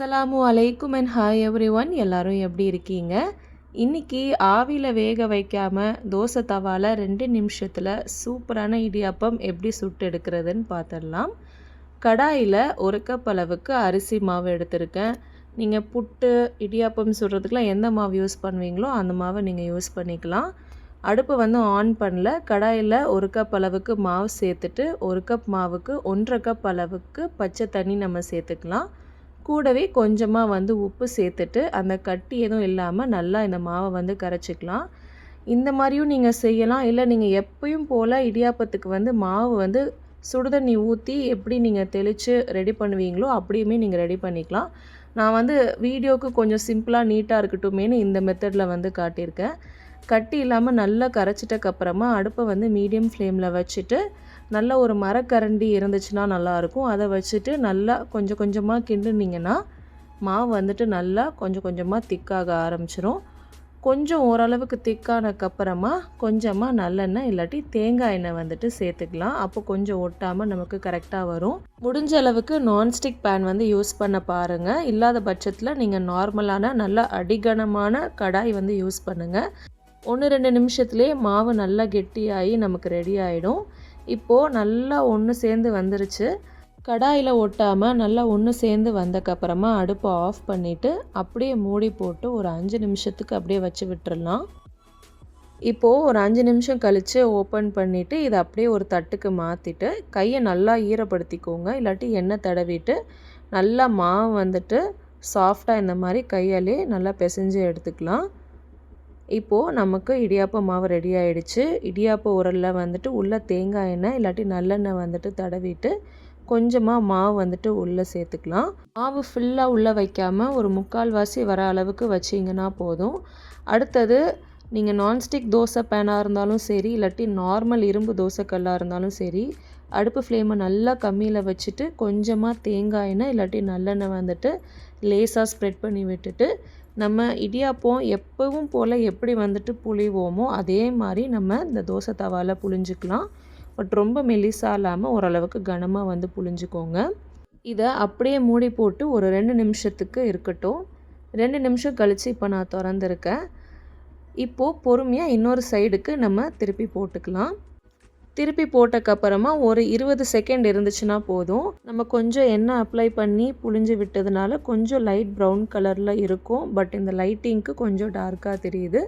அஸ்ஸலாமு அலைக்கும் and hi every one எல்லோரும் எப்படி இருக்கீங்க? இன்றைக்கி ஆவியில் வேக வைக்காமல் தோசை தவாவில் ரெண்டு நிமிஷத்தில் சூப்பரான இடியாப்பம் எப்படி சுட்டு எடுக்கிறதுன்னு பார்த்துடலாம் கடாயில் ஒரு கப் அளவுக்கு அரிசி மாவு எடுத்திருக்கேன். நீங்கள் புட்டு இடியாப்பம் சுடுறதுக்குலாம் எந்த மாவு யூஸ் பண்ணுவீங்களோ அந்த மாவை நீங்கள் யூஸ் பண்ணிக்கலாம். அடுப்பு வந்து ஆன் பண்ணல. கடாயில் ஒரு கப் அளவுக்கு மாவு சேர்த்துட்டு ஒரு கப் மாவுக்கு ஒன்றரை கப் அளவுக்கு பச்சை தண்ணி நம்ம சேர்த்துக்கலாம். கூடவே கொஞ்சமாக வந்து உப்பு சேர்த்துட்டு அந்த கட்டி எதுவும் இல்லாமல் நல்லா இந்த மாவை வந்து கரைச்சிக்கலாம். இந்த மாதிரியும் நீங்கள் செய்யலாம். இல்லை நீங்கள் எப்பயும் போல் இடியாப்பத்துக்கு வந்து மாவு வந்து சுடுதண்ணி ஊற்றி எப்படி நீங்கள் தெளித்து ரெடி பண்ணுவீங்களோ அப்படியுமே நீங்கள் ரெடி பண்ணிக்கலாம். நான் வந்து வீடியோவுக்கு கொஞ்சம் சிம்பிளாக நீட்டாக இருக்கட்டுமேனு இந்த மெத்தடில் வந்து காட்டியிருக்கேன். கட்டி இல்லாமல் நல்லா கரைச்சிட்டக்கப்புறமா அடுப்பை வந்து மீடியம் ஃப்ளேமில் வச்சுட்டு நல்ல ஒரு மரக்கரண்டி இருந்துச்சுன்னா நல்லாயிருக்கும். அதை வச்சுட்டு நல்லா கொஞ்சம் கொஞ்சமாக கிண்டுனீங்கன்னா மாவு வந்துட்டு நல்லா கொஞ்சம் கொஞ்சமாக திக்காக ஆரம்பிச்சிரும். கொஞ்சம் ஓரளவுக்கு திக்கானக்கப்புறமா கொஞ்சமாக நல்லெண்ணெய் இல்லாட்டி தேங்காய் எண்ணெய் வந்துட்டு சேர்த்துக்கலாம். அப்போ கொஞ்சம் ஒட்டாமல் நமக்கு கரெக்டாக வரும். முடிஞ்ச அளவுக்கு நான்ஸ்டிக் பேன் வந்து யூஸ் பண்ண பாருங்கள் இல்லாத பட்சத்தில் நீங்கள் நார்மலான நல்ல அடிகனமான கடாய் வந்து யூஸ் பண்ணுங்கள் ஒன்று ரெண்டு நிமிஷத்துலேயே மாவு நல்லா கெட்டியாகி நமக்கு ரெடி ஆகிடும் இப்போது நல்லா ஒன்று சேர்ந்து வந்துருச்சு. கடாயில் ஒட்டாமல் நல்லா ஒன்று சேர்ந்து வந்தக்கப்புறமா அடுப்பை ஆஃப் பண்ணிவிட்டு அப்படியே மூடி போட்டு ஒரு அஞ்சு நிமிஷத்துக்கு அப்படியே வச்சு விட்டுடலாம் இப்போது ஒரு அஞ்சு நிமிஷம் கழித்து ஓப்பன் பண்ணிவிட்டு இதை அப்படியே ஒரு தட்டுக்கு மாற்றிட்டு கையை நல்லா ஈரப்படுத்திக்கோங்க. இல்லாட்டி எண்ணெய் தடவிட்டு நல்லா மாவு வந்துட்டு சாஃப்டாக இந்த மாதிரி கையாலே நல்லா பிசைஞ்சு எடுத்துக்கலாம். இப்போது நமக்கு இடியாப்ப மாவு ரெடி ஆகிடுச்சு இடியாப்ப உரலில் வந்துட்டு உள்ளே தேங்காய் எண்ணெய் இல்லாட்டி நல்லெண்ணெய் வந்துட்டு தடவிட்டு கொஞ்சமாக மாவு வந்துட்டு உள்ளே சேர்த்துக்கலாம். மாவு ஃபுல்லாக உள்ளே வைக்காமல் ஒரு முக்கால்வாசி வர அளவுக்கு வச்சிங்கன்னா போதும். அடுத்தது நீங்கள் நான்ஸ்டிக் தோசை பேனாக இருந்தாலும் சரி இல்லாட்டி நார்மல் இரும்பு தோசைக்கல்லாக இருந்தாலும் சரி அடுப்பு ஃப்ளேமை நல்லா கம்மியில் வச்சுட்டு கொஞ்சமாக தேங்காய் எண்ணெய் இல்லாட்டி நல்லெண்ணெய் வந்துட்டு லேசாக ஸ்ப்ரெட் பண்ணி விட்டுட்டு நம்ம இடியாப்பம் எப்பவும் போல் எப்படி வந்துட்டு புழிவோமோ அதே மாதிரி நம்ம இந்த தோசை தவாவில் புழிஞ்சிக்கலாம் பட் ரொம்ப மெலிசாக இல்லாமல் ஓரளவுக்கு கனமாக வந்து புழிஞ்சிக்கோங்க இதை அப்படியே மூடி போட்டு ஒரு ரெண்டு நிமிஷத்துக்கு இருக்கட்டும். ரெண்டு நிமிஷம் கழித்து இப்போ நான் திறந்துருக்கேன். இப்போது பொறுமையாக இன்னொரு சைடுக்கு நம்ம திருப்பி போட்டுக்கலாம். திருப்பி போட்டக்கப்புறமா ஒரு இருபது செகண்ட் இருந்துச்சுன்னா போதும். நம்ம கொஞ்சம் எண்ணெய் அப்ளை பண்ணி புழிஞ்சு விட்டதுனால கொஞ்சம் லைட் ப்ரௌன் கலரில் இருக்கும். பட் இந்த லைட்டிங்க்கு கொஞ்சம் டார்க்காக தெரியுது.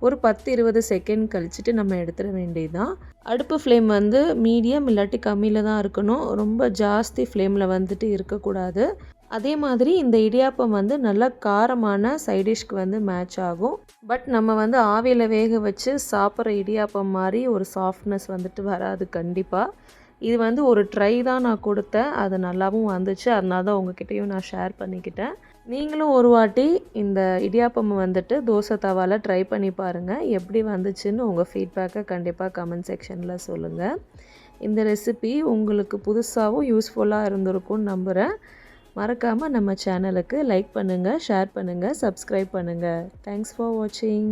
ஒரு பத்து இருபது செகண்ட் கழிச்சுட்டு நம்ம எடுத்துட வேண்டியதுதான். அடுப்பு ஃப்ளேம் வந்து மீடியம் இல்லாட்டி கம்மியில் தான் இருக்கணும். ரொம்ப ஜாஸ்தி ஃப்ளேமில் வந்துட்டு இருக்கக்கூடாது. அதே மாதிரி இந்த இடியாப்பம் வந்து நல்லா காரமான சைடிஷ்க்கு வந்து மேட்ச் ஆகும். பட் நம்ம வந்து ஆவியில் வேக வச்சு சாப்பிட்ற இடியாப்பம் மாதிரி ஒரு சாஃப்ட்னஸ் வந்துட்டு வராது கண்டிப்பாக இது வந்து ஒரு ட்ரை தான் நான் கொடுத்தேன். அது நல்லாவும் வந்துச்சு. அதனால தான் உங்ககிட்டயும் நான் ஷேர் பண்ணிக்கிட்டேன். நீங்களும் ஒரு வாட்டி இந்த இடியாப்பம் வந்துட்டு தோசை தவாவில் ட்ரை பண்ணி பாருங்கள் எப்படி வந்துச்சுன்னு உங்கள் ஃபீட்பேக்கை கண்டிப்பாக கமெண்ட் செக்ஷனில் சொல்லுங்கள் இந்த ரெசிபி உங்களுக்கு புதுசாகவும் யூஸ்ஃபுல்லாக இருந்திருக்கும்னு நம்புகிறேன் மறக்காமல் நம்ம சேனலுக்கு லைக் பண்ணுங்கள் ஷேர் பண்ணுங்கள் சப்ஸ்கிரைப் பண்ணுங்கள் தேங்க்ஸ் ஃபார் வாட்சிங்